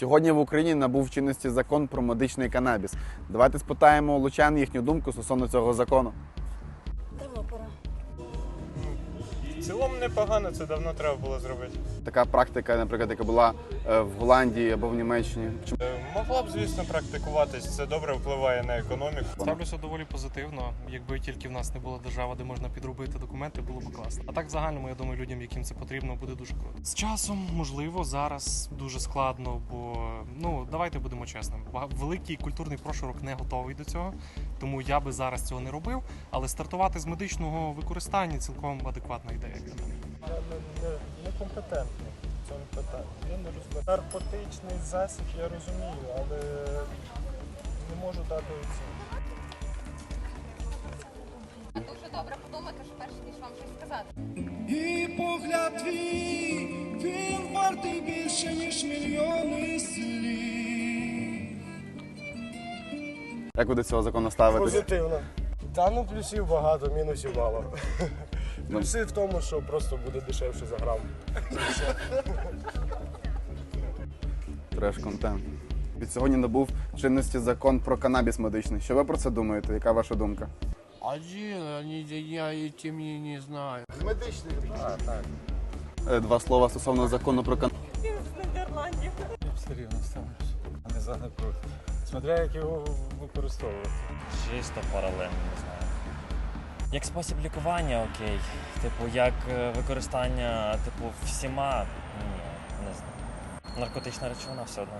Сьогодні в Україні набув чинності закон про медичний канабіс. Давайте спитаємо лучан їхню думку стосовно цього закону. Цілому непогано, це давно треба було зробити. Така практика, наприклад, яка була е, в Голландії або в Німеччині. Е, Могла б, звісно, практикуватись. Це добре впливає на економіку. Ставлюся доволі позитивно. Якби тільки в нас не була держава, де можна підробити документи, було б класно. А так в загальному, я думаю, людям, яким це потрібно, буде дуже круто. З часом, можливо, зараз дуже складно, бо ну давайте будемо чесними. Великий культурний прошарок не готовий до цього, тому я би зараз цього не робив. Але стартувати з медичного використання цілком адекватна ідея. Некомпетентний в цьому питанні. Я не розумію. Наркотичний засіб я розумію, але не можу дати оцінку. Дуже добре подумати, що перш ніж вам щось сказати. І погляд твій, він вартий більше, ніж мільйони слів. як ви до цього закону ставитесь? Позитивно. Та ну плюсів багато, мінусів мало. Плюси в тому, що просто буде дешевше за грам. Треш контент. Від сьогодні набув чинності закон про канабіс медичний. Що ви про це думаєте? Яка ваша думка? Один, они, я этим не, не знаю. Е, Два слова стосовно закону про канабіс. все рівно ставиш, а не за не проти. Смотря як його використовувати. Чисто паралельно. Як спосіб лікування, окей. Типу, як е, використання, типу, всіма, ні, не знаю. Наркотична речовина все одно.